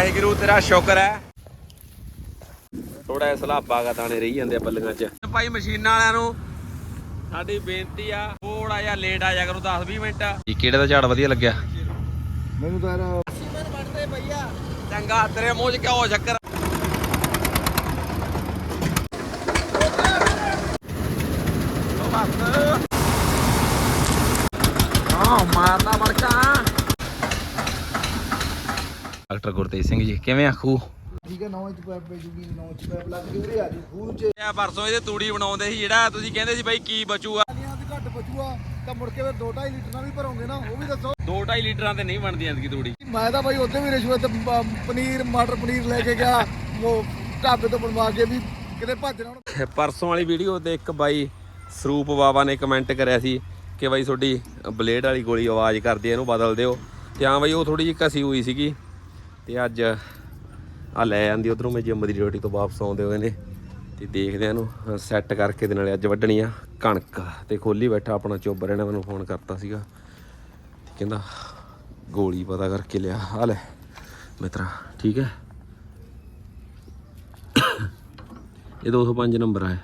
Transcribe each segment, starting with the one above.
ਵਾਹਿਗੁਰੂ ਤੇਰਾ ਸ਼ੁਕਰ ਹੈ। ਥੋੜਾ ਸਲਾਬਾ ਗਾ ਤਾਣੇ ਰਹੀ ਜਾਂਦੇ ਆ ਬੱਲੀਆਂ 'ਚ। ਭਾਈ ਮਸ਼ੀਨਾਂ ਵਾਲਿਆਂ ਨੂੰ ਸਾਡੀ ਬੇਨਤੀ ਆ ਥੋੜਾ ਜਿਹਾ ਲੇਟ ਆ ਜਾ ਕਰੋ 10 20 ਮਿੰਟ। ਇਹ ਕਿਹੜੇ ਦਾ ਝਾੜ ਵਧੀਆ ਲੱਗਿਆ? ਮੈਨੂੰ ਤਾਂ ਯਾਰ ਚੰਗਾ ਤੇਰੇ ਮੂੰਹ 'ਚ ਕਿਉਂ ਚੱਕਰ? ਮਾਰਦਾ ਮੜਕਾ। ਡਾਕਟਰ ਗੁਰਤੇਜ ਸਿੰਘ ਜੀ ਕਿਵੇਂ ਆਖੂ ਠੀਕ ਹੈ 9 ਇੰਚ ਪਾਈਪ ਪੈ ਜੂਗੀ 9 ਇੰਚ ਪਾਈਪ ਲੱਗ ਜੂ ਉਰੇ ਆ ਜੀ ਖੂਹ ਚ ਇਹ ਪਰਸੋਂ ਇਹਦੇ ਤੂੜੀ ਬਣਾਉਂਦੇ ਸੀ ਜਿਹੜਾ ਤੁਸੀਂ ਕਹਿੰਦੇ ਸੀ ਬਾਈ ਕੀ ਬਚੂਗਾ ਪਾਣੀਆਂ ਦੀ ਘੱਟ ਬਚੂਆ ਤਾਂ ਮੁੜ ਕੇ ਫਿਰ 2.5 ਲੀਟਰ ਨਾਲ ਵੀ ਭਰੋਗੇ ਨਾ ਉਹ ਵੀ ਦੱਸੋ। 2.5 ਲੀਟਰਾਂ ਤੇ ਨਹੀਂ ਬਣਦੀ ਐਤਕੀ ਤੂੜੀ। ਮੈਂ ਤਾਂ ਬਾਈ ਉੱਥੇ ਵੀ ਰਿਸ਼ਵਤ ਪ- ਪਨੀਰ ਮਟਰ ਪਨੀਰ ਲੈ ਕੇ ਗਿਆ ਉਹ ਢਾਬੇ ਤੋਂ ਬਣਵਾ ਕੇ ਵੀ ਕਿਤੇ ਭੱਜ ਨਾ ਹੁਣ ਪਰਸੋਂ ਵਾਲੀ ਵੀਡੀਓ ਤੇ ਇੱਕ ਬਾਈ ਸਰੂਪ ਬਾਬਾ ਨੇ ਕਮੈਂਟ ਕਰਿਆ ਸੀ ਕਿ ਬਾਈ ਤੁਹਾਡੀ ਬਲੇਡ ਵਾਲੀ ਗੋਲੀ ਆਵਾਜ਼ ਕਰਦੀ ਹੈ ਇਹਨੂੰ ਬਦਲ ਦਿਓ। ਤੇ ਹਾਂ ਬਾਈ ਉਹ ਥੋੜੀ ਜਿਹੀ ਘਸੀ ਹੋਈ ਸੀਗੀ। ਤੇ ਅੱਜ ਆ ਲੈ ਜਾਂਦੀ ਉਧਰੋਂ ਮੈਂ ਜਿੰਮ ਦੀ ਡਿਊਟੀ ਤੋਂ ਵਾਪਸ ਆਉਂਦੇ ਹੋਏ ਨੇ ਤੇ ਦੇਖਦੇ ਆ ਇਹਨੂੰ ਸੈੱਟ ਕਰਕੇ ਦੇ ਨਾਲੇ ਅੱਜ ਵੱਢਣੀ ਆ ਕਣਕ ਤੇ ਖੋਲੀ ਬੈਠਾ ਆਪਣਾ ਚੋਬਰ, ਇਹਨੇ ਮੈਨੂੰ ਫੋਨ ਕਰਤਾ ਸੀਗਾ। ਤੇ ਕਹਿੰਦਾ, ਗੋਲੀ ਪਤਾ ਕਰਕੇ ਲਿਆ, ਆ ਲੈ ਮਿੱਤਰਾ, ਠੀਕ ਹੈ? ਇਹ 205 ਨੰਬਰ ਆ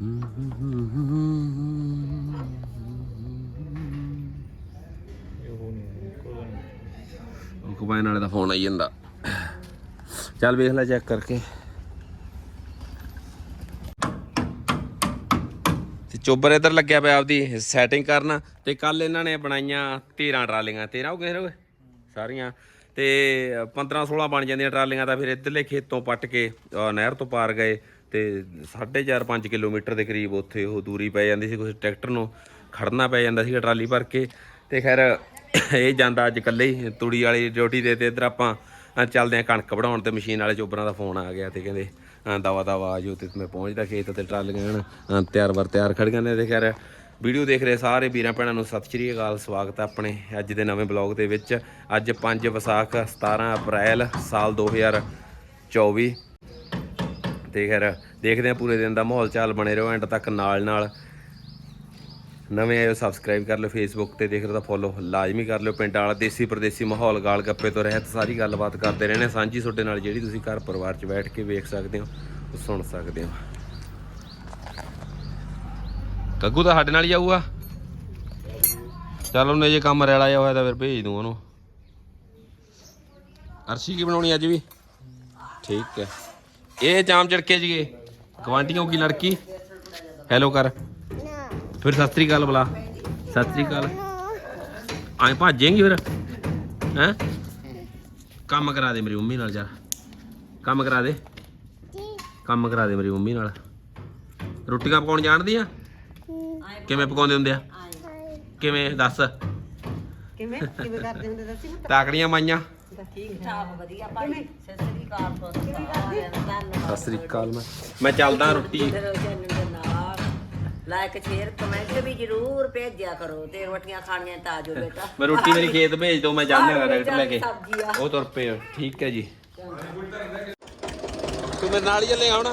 ਹੂੰ। ਕੰਬਾਈਨ ਵਾਲੇ ਦਾ ਫੋਨ ਆਈ ਜਾਂਦਾ। ਚੱਲ ਵੇਖ ਲੈ ਚੈੱਕ ਕਰਕੇ। ਤੇ ਚੋਬਰ ਇੱਧਰ ਲੱਗਿਆ ਪਿਆ ਆਪਦੀ ਸੈਟਿੰਗ ਕਰਨ। ਤੇ ਕੱਲ ਇਹਨਾਂ ਨੇ ਬਣਾਈਆਂ 13 ਟਰਾਲੀਆਂ। 13 ਹੋ ਗਏ ਰੇ ਸਾਰੀਆਂ। ਤੇ 15 16 ਬਣ ਜਾਂਦੀਆਂ ਟਰਾਲੀਆਂ ਤਾਂ ਫਿਰ ਇੱਧਰਲੇ ਖੇਤੋਂ ਪੱਟ ਕੇ ਨਹਿਰ ਤੋਂ ਪਾਰ ਗਏ। ਤੇ 4.5 5 ਕਿਲੋਮੀਟਰ ਦੇ ਕਰੀਬ ਉੱਥੇ ਉਹ ਦੂਰੀ ਪੈ ਜਾਂਦੀ ਸੀ ਕੁਝ ਟਰੈਕਟਰ ਨੂੰ ਖੜਨਾ ਪੈ ਜਾਂਦਾ ਸੀ ਟਰਾਲੀ ਭਰ ਕੇ। ਤੇ ਖੈਰ ਇਹ ਜਾਂਦਾ ਅੱਜ ਇਕੱਲੇ ਹੀ, ਤੂੜੀ ਵਾਲੀ ਡਿਊਟੀ ਦੇ ਤੇ ਇੱਧਰ ਆਪਾਂ ਚੱਲਦੇ ਆ ਕਣਕ ਵਢਾਉਣ ਤੇ ਮਸ਼ੀਨ ਵਾਲੇ ਚੋਬਰਾਂ ਦਾ ਫੋਨ ਆ ਗਿਆ ਤੇ ਕਹਿੰਦੇ, ਅਹ ਦਵਾ ਦਵਾ ਆਜੋ ਤੇ ਮੈਂ ਪਹੁੰਚਦਾ ਖੇਤ ਤੇ ਟਰਾਲੀਆਂ ਹਨ ਤਿਆਰ ਵਰ ਤਿਆਰ ਖੜੀਆਂ ਨੇ ਤੇ ਖੈਰ ਵੀਡੀਓ ਦੇਖ ਰਹੇ ਸਾਰੇ ਵੀਰਾਂ ਭੈਣਾਂ ਨੂੰ ਸਤਿ ਸ਼੍ਰੀ ਅਕਾਲ, ਸਵਾਗਤ ਹੈ ਆਪਣੇ ਅੱਜ ਦੇ ਨਵੇਂ ਬਲੌਗ ਦੇ ਵਿੱਚ। ਅੱਜ 5 ਵਿਸਾਖ 17 ਅਪ੍ਰੈਲ ਸਾਲ 2024 ਤੇ ਖੈਰ ਦੇਖਦੇ ਆ ਪੂਰੇ ਦਿਨ ਦਾ ਮਾਹੌਲ ਚਾਲ ਬਣੇ ਰਹੋ, ਐਂਡ ਤੱਕ ਨਾਲ ਨਾਲ ਨਵੇਂ ਆਇਓ ਸਬਸਕ੍ਰਾਈਬ ਕਰ ਲਿਓ ਫੇਸਬੁੱਕ ਤੇ ਦੇਖ ਰਹੇ ਤਾਂ ਫੋਲੋ ਲਾਜ਼ਮੀ ਕਰ ਲਿਓ ਪਿੰਡ ਵਾਲਾ, ਦੇਸੀ ਪਰਦੇਸੀ ਮਾਹੌਲ, ਗਾਲ ਗੱਪੇ ਤੋਂ ਰਹਿਤ, ਸਾਰੀ ਗੱਲਬਾਤ ਕਰਦੇ ਰਹਿੰਦੇ ਹਾਂ। ਸਾਂਝੀ ਤੁਹਾਡੇ ਨਾਲ ਜਿਹੜੀ ਤੁਸੀਂ ਘਰ ਪਰਿਵਾਰ 'ਚ ਬੈਠ ਕੇ ਵੇਖ ਸਕਦੇ ਹੋ, ਉਹ ਸੁਣ ਸਕਦੇ ਹੋ। ਗੱਗੂ ਤਾਂ ਸਾਡੇ ਨਾਲ ਹੀ ਆਊਗਾ। ਚੱਲ ਉਹਨੇ ਜੇ ਕੰਮ ਰੈਲਾ ਜਿਹਾ ਹੋਇਆ ਤਾਂ ਫਿਰ ਭੇਜ ਦੂੰ ਉਹਨੂੰ। ਅਰਸ਼ੀ ਕੀ ਬਣਾਉਣੀ ਅੱਜ ਵੀ? ਠੀਕ ਹੈ। ਇਹ ਜਾਮ ਚੜਕੇ ਜੀਏ। ਗਵਾਂਟੀਆਂ ਕੀ ਲੜਕੀ? ਹੈਲੋ ਕਰ। ਫਿਰ ਸਤਿ ਸ੍ਰੀ ਅਕਾਲ ਬੁਲਾ। ਸਤਿ ਸ੍ਰੀ ਅਕਾਲ। ਆਏ ਭੱਜੇਂਗੀ ਫਿਰ? ਹੈ? ਕੰਮ ਕਰਾ ਦੇ ਮੇਰੀ ਮੰਮੀ ਨਾਲ ਜਾ ਕੰਮ ਕਰਾ ਦੇ। ਕੰਮ ਕਰਾ ਦੇ ਮੇਰੀ ਮੰਮੀ ਨਾਲ। ਰੋਟੀਆਂ ਪਕਾਉਣ ਜਾਣਦੀ ਆ ਕਿਵੇਂ ਪਕਾਉਂਦੇ ਹੁੰਦੇ ਆ? ਕਿਵੇਂ ਦੱਸ? ਕਿਵੇਂ? ਕਿਵੇਂ ਕਰਦੇ ਹੁੰਦੇ ਦੱਸੀ ਮੈਂ ਤਾਕੜੀਆਂ ਮਾਈਆਂ। ਠੀਕ ਠਾਕ ਵਧੀਆ ਭਾਈ। ਸਸਰੀ ਕਾਰ ਤੋਂ ਸਾਰਿਆਂ ਦਾ ਧੰਨਵਾਦ। ਸਤਿ ਸ੍ਰੀ ਅਕਾਲ ਮੈਂ। ਮੈਂ ਚੱਲਦਾ ਰੋਟੀ। ਲਾਈਕ ਸ਼ੇਅਰ ਕਮੈਂਟ ਵੀ ਜਰੂਰ ਭੇਜਿਆ ਕਰੋ ਤੇ ਰੋਟੀਆਂ ਖਾਣੀਆਂ ਤਾਂ ਆਜੋ ਬੇਟਾ। ਮੈਂ ਰੋਟੀ ਮੇਰੀ ਖੇਤ ਭੇਜ ਦੋ ਮੈਂ ਜਾਣਾ ਹੈਗਾ ਡਾਕਟਰ ਲੈ ਕੇ। ਸਬਜ਼ੀ ਆ ਉਹ ਤੁਰ ਪਏ ਹੋ। ਠੀਕ ਹੈ ਜੀ। ਤੂੰ ਮੇਰੇ ਨਾਲ ਹੀ ਚੱਲੇ ਹੁਣ।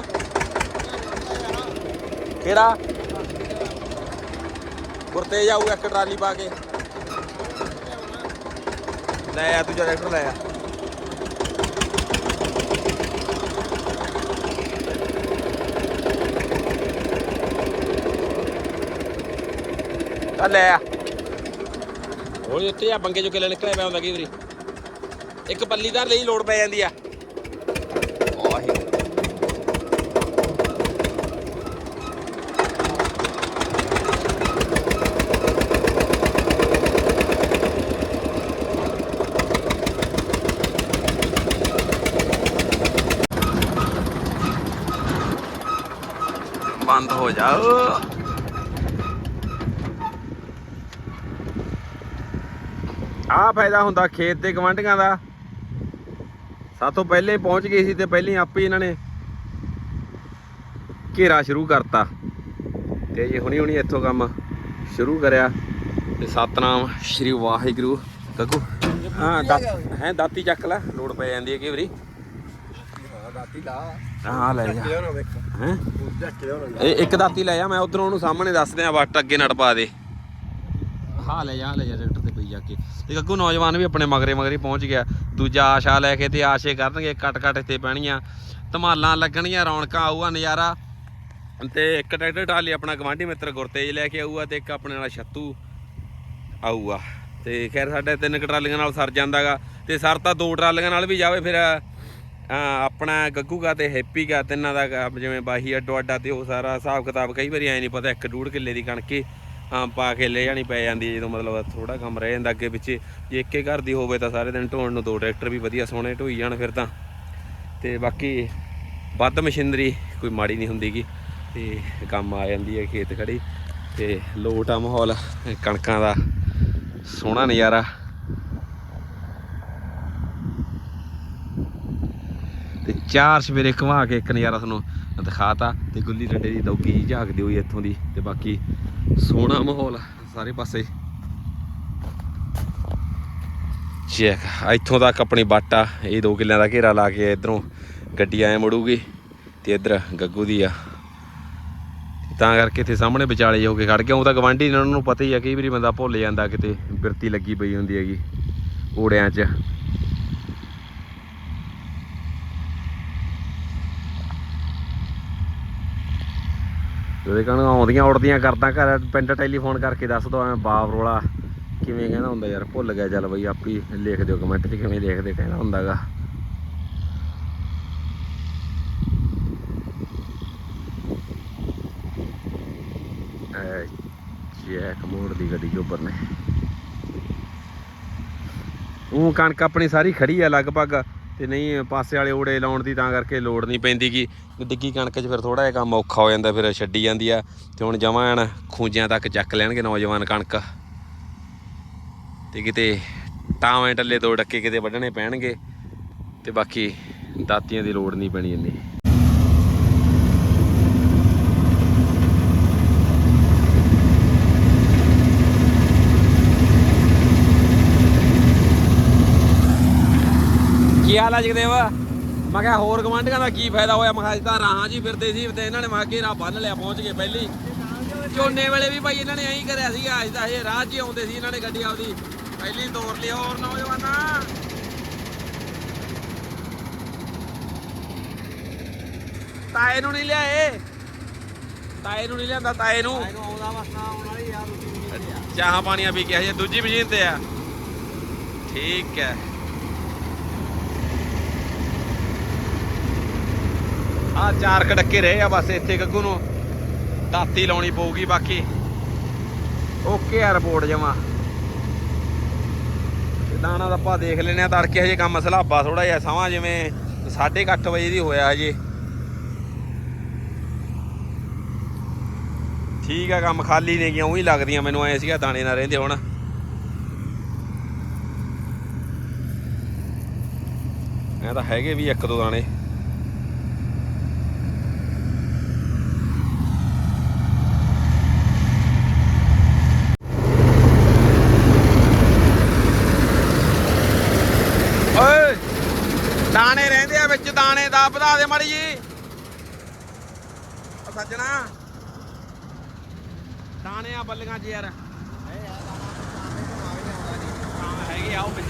ਕਿਹੜਾ? ਗੁਰਤੇ ਜਾਊ ਇੱਕ ਟਰਾਲੀ ਪਾ ਕੇ। ਲੈ ਆ ਤੂੰ ਟਰੈਕਟਰ ਲੈ ਆ। ਆ। ਲੈ ਆ ਹੁਣ ਉੱਤੇ ਆ ਬੰਗੇ ਜੋ ਕਿਲੇ ਨਿਕਲਿਆ ਪਿਆ ਹੁੰਦਾ ਕਈ ਵਾਰੀ। ਇੱਕ ਪੱਲੀਦਾਰ ਲਈ ਲੋੜ ਪੈ ਜਾਂਦੀ ਆ। ਆਹੀ ਬੰਦ ਹੋ ਜਾਓ। ਫਾਇਦਾ ਹੁੰਦਾ ਖੇਤ ਦੇ ਗਵੰਡੀਆਂ ਦਾ। ਸਾਤੋਂ ਪਹਿਲੇ ਪਹੁੰਚ ਗਏ ਸੀ ਤੇ ਪਹਿਲੇ ਆਪੇ ਇਹਨਾਂ ਨੇ ਘੇਰਾ ਸ਼ੁਰੂ ਕਰਤਾ। ਤੇ ਜੀ ਹੁਣੀ ਹੁਣੀ ਇੱਥੋਂ ਕੰਮ ਸ਼ੁਰੂ ਕਰਿਆ, ਤੇ ਸਤਨਾਮ ਸ਼੍ਰੀ ਵਾਹਿਗੁਰੂ। ਗੱਗੂ, ਹਾਂ ਦਾ ਹੈ, ਦਾਤੀ ਚੱਕ ਲੈ, ਲੋੜ ਪੈ ਜਾਂਦੀ ਹੈ ਕਈ ਵਾਰੀ। ਦਾਤੀ ਲਾ ਹਾਂ, ਲੈ ਜਾ। ਹੈ? ਇਹ ਇੱਕ ਦਾਤੀ ਲੈ ਜਾ ਮੈਂ ਉਧਰੋਂ ਉਹਨੂੰ ਸਾਹਮਣੇ ਦੱਸਦੇ ਆ ਵੱਟ ਅੱਗੇ ਨੜ ਪਾ ਦੇ। ਹਾਂ ਲੈ ਜਾ ਲੈ ਜਾ। ਜਾ ਕੇ। ਤੇ ਗੱਗੂ ਨੌਜਵਾਨ ਵੀ ਆਪਣੇ ਮਗਰੇ ਮਗਰੇ ਪਹੁੰਚ ਗਿਆ। ਦੂਜਾ ਆਸ਼ਾ ਲੈ ਕੇ ਤੇ ਆਸ਼ੇ ਕਰਨਗੇ, ਕੱਟ ਕੱਟ ਇੱਥੇ ਪੈਣੀਆਂ। ਧਮਾਲਾਂ ਲੱਗਣੀਆਂ ਰੌਣਕਾਂ ਆਊਗਾ, ਨਜ਼ਾਰਾ। ਤੇ ਇੱਕ ਟਰੈਕਟਰ ਟਰਾਲੀ ਆਪਣਾ ਗਵਾਂਢੀ ਮਿੱਤਰ ਗੁਰਤੇਜ ਲੈ ਕੇ ਆਊਗਾ ਤੇ ਇੱਕ ਆਪਣੇ ਨਾਲ ਛੱਤੂ ਆਊਗਾ। ਤੇ ਖੈਰ ਸਾਡੇ ਤਿੰਨ ਕੁ ਟਰਾਲੀਆਂ ਨਾਲ ਸਰ ਜਾਂਦਾਗਾ। ਤੇ ਸਰ ਤਾਂ ਦੋ ਟਰਾਲੀਆਂ ਨਾਲ ਵੀ ਜਾਵੇ ਫਿਰ ਆਪਣਾ ਗੱਗੂਗਾ ਤੇ ਹੈਪੀ ਗਾ ਤਿੰਨਾਂ ਦਾ ਜਿਵੇਂ ਬਾਹੀ ਅੱਡੋ ਅੱਡਾ ਤੇ ਉਹ ਸਾਰਾ ਹਿਸਾਬ ਕਿਤਾਬ ਕਈ ਵਾਰੀ ਐ ਨਹੀਂ ਪਤਾ, ਇੱਕ ਡੂਢ ਕਿੱਲੇ ਦੀ ਕਣਕ ਪਾ ਕੇ ਲੈ ਜਾਣੀ ਪੈ ਜਾਂਦੀ ਹੈ ਜਦੋਂ ਮਤਲਬ ਥੋੜਾ ਕੰਮ ਰਹਿ ਜਾਂਦਾ ਅੱਗੇ ਪਿੱਛੇ। ਜੇ ਇੱਕੇ ਘਰ ਦੀ ਹੋਵੇ ਤਾਂ ਸਾਰੇ ਦਿਨ ਢੋਣ ਨੂੰ ਦੋ ਟਰੈਕਟਰ ਵੀ ਵਧੀਆ ਸੋਹਣੇ ਢੋਈ ਜਾਣ ਫਿਰ ਤਾਂ। ਤੇ ਬਾਕੀ ਵੱਧ ਮਸ਼ੀਨਰੀ ਕੋਈ ਮਾੜੀ ਨਹੀਂ ਹੁੰਦੀਗੀ ਤੇ ਕੰਮ ਆ ਜਾਂਦੀ ਹੈ ਖੇਤ ਖੜੀ। ਤੇ ਲੋਟ ਆ ਮਾਹੌਲ, ਕਣਕਾਂ ਦਾ ਸੋਹਣਾ ਨਜ਼ਾਰਾ। ਤੇ ਚਾਰ ਸਵੇਰੇ ਘੁਮਾ ਕੇ ਇੱਕ ਨਜ਼ਾਰਾ ਤੁਹਾਨੂੰ ਦਿਖਾਤਾ ਤੇ ਗੁੱਲੀ ਡੰਡੇ ਦੀ ਦੌਗੀ ਜਿਹੀ ਝਾਕਦੀ ਹੋਈ ਇੱਥੋਂ ਦੀ ਤੇ ਬਾਕੀ ਸੋਹਣਾ ਮਾਹੌਲ ਸਾਰੇ ਪਾਸੇ। ਚੈੱਕ, ਇੱਥੋਂ ਤੱਕ ਆਪਣੀ ਬਾਟਾ ਇਹ 2 ਕਿੱਲਿਆਂ ਦਾ ਘੇਰਾ ਲਾ ਕੇ ਇਧਰੋਂ ਗੱਡੀ ਐ ਮੁੜੂਗੀ ਤੇ ਇਧਰ ਗੱਗੂ ਦੀ ਆ। ਤਾਂ ਕਰਕੇ ਇੱਥੇ ਸਾਹਮਣੇ ਵਿਚਾਲੇ ਹੋ ਕੇ ਖੜ ਗਿਆ ਉਹ ਤਾਂ ਗਵਾਂਢੀ ਨੇ ਉਹਨਾਂ ਨੂੰ ਪਤਾ ਹੀ ਆ, ਕਈ ਵਾਰੀ ਬੰਦਾ ਭੁੱਲ ਜਾਂਦਾ ਕਿਤੇ ਬਿਰਤੀ ਲੱਗੀ ਪਈ ਹੁੰਦੀ ਹੈਗੀ ਓੜਿਆਂ 'ਚ। ਉਹਦੇ ਕਹਣ ਆਉਂਦੀਆਂ, ਉੜਦੀਆਂ ਕਰਦਾ ਘਰ, ਪਿੰਡ ਟੈਲੀਫੋਨ ਕਰਕੇ ਦੱਸ ਦੋ ਐਵੇਂ ਬਾਪ ਰੋਲਾ। ਕਿਵੇਂ ਕਹਿੰਦਾ ਹੁੰਦਾ ਯਾਰ, ਭੁੱਲ ਗਿਆ ਚੱਲ ਬਈ, ਆਪੀ ਲਿਖ ਦਿਓ ਕਮੈਂਟ 'ਚ ਕਿਵੇਂ ਲਿਖਦੇ, ਕਹਿੰਦਾ ਹੁੰਦਾਗਾ। ਚੈੱਕ ਮੋੜ ਦੀ ਗੱਡੀ ਚੋਬਰ ਨੇ। ਉਹ ਕਣਕ ਆਪਣੀ ਸਾਰੀ ਖੜੀ ਆ ਲਗਭਗ। ਤੇ ਨਹੀਂ, ਪਾਸੇ ਵਾਲੇ ਓੜੇ ਲਾਉਣ ਦੀ ਤਾਂ ਕਰਕੇ ਲੋੜ ਨਹੀਂ ਪੈਂਦੀ ਕਿ ਡਿੱਗੀ ਕਣਕ 'ਚ ਫਿਰ ਥੋੜਾ ਜਿਹਾ ਕੰਮ ਔਖਾ ਹੋ ਜਾਂਦਾ, ਫਿਰ ਛੱਡੀ ਜਾਂਦੀ ਆ। ਤੇ ਹੁਣ ਜਮਾਂ ਐਨ ਖੂੰਜਿਆਂ ਤੱਕ ਚੱਕ ਲੈਣਗੇ ਨੌਜਵਾਨ ਕਣਕ। ਤੇ ਕਿਤੇ ਟਾਵੇਂ ਟੱਲੇ ਦੋ ਡੱਕੇ ਕਿਤੇ ਵੱਢਣੇ ਪੈਣਗੇ। ਤੇ ਬਾਕੀ ਦਾਤੀਆਂ ਦੀ ਲੋੜ ਨਹੀਂ ਪੈਣੀ ਇੰਨੀ। ਕੀ ਹਾਲ ਆ ਜਗਦੇਵ? ਮੈਂ ਕਿਹਾ ਹੋਰ ਗਵਾਂਢੀਆਂ ਦਾ ਕੀ ਫਾਇਦਾ ਹੋਇਆ? ਮੈਂ ਕਿਹਾ ਅਸੀਂ ਤਾਂ ਰਾਹਾਂ ਜੀ ਫਿਰਦੇ ਸੀ ਤੇ ਇਹਨਾਂ ਨੇ ਮਾ ਘੇਰਾ ਬੰਨ ਲਿਆ ਪਹੁੰਚ ਗਏ ਪਹਿਲੀ। ਝੋਨੇ ਵੇਲੇ ਵੀ ਭਾਈ ਇਹਨਾਂ ਨੇ ਐਂ ਕਰਿਆ ਸੀਗਾ ਅਸੀਂ ਤਾਂ ਇਹ ਰਾਹ 'ਚ ਆਉਂਦੇ ਸੀ ਇਹਨਾਂ ਨੇ ਗੱਡੀ ਆਪਦੀ। ਪਹਿਲੀ ਤੋਰ ਲਈ ਹੋਰ ਨੌਜਵਾਨਾਂ। ਤਾਏ ਨੂੰ ਨਹੀਂ ਲਿਆਏ। ਤਾਏ ਨੂੰ ਨਹੀਂ ਲਿਆਂਦਾ ਤਾਏ ਨੂੰ। ਚਾਹ ਪਾਣੀਆਂ ਪੀ ਕੇ ਹਜੇ ਦੂਜੀ ਮਸ਼ੀਨ ਤੇ ਆ। ਠੀਕ ਹੈ। ਆ ਚਾਰ ਕੜੱਕੇ ਰਹੇ ਆ ਬਸ ਇੱਥੇ ਗੱਗੂ ਨੂੰ। ਦਾਤੀ ਲਾਉਣੀ ਪਊਗੀ ਬਾਕੀ। ਓਕੇ ਆ ਰਿਪੋਰਟ ਜਮਾ। ਦਾਣਾ ਦਾ ਆਪਾਂ ਦੇਖ ਲੈਨੇ ਆ, ਤੜਕੇ ਹਜੇ ਕੰਮ ਸਲਾਬਾ ਥੋੜਾ ਜਿਹਾ, ਸਮਾਂ ਜਿਵੇਂ 8:30 ਵਜੇ ਦੀ ਹੋਇਆ ਹਜੇ। ਠੀਕ ਆ, ਕੰਮ ਖਾਲੀ ਨੇ ਗਿਆ, ਉਹੀ ਲੱਗਦੀਆਂ ਮੈਨੂੰ, ਐ ਸੀਗਾ ਦਾਣੇ ਨਾ ਰਹਿੰਦੇ ਹੁਣ। ਇਹ ਤਾਂ ਹੈਗੇ ਵੀ ਇੱਕ ਦੋ ਦਾਣੇ। ਦਾਣੇ ਰਹਿੰਦੇ ਆ ਵਿੱਚ, ਦਾਣੇ ਦਾ ਵਧਾ ਦੇ ਮਾੜੀ ਜੀ। ਸੱਜਣਾ। ਦਾਣੇ ਆ ਬੱਲੀਆਂ ਚ ਯਾਰ। ਹੈਗੇ ਆ, ਉਹ ਵਿੱਚ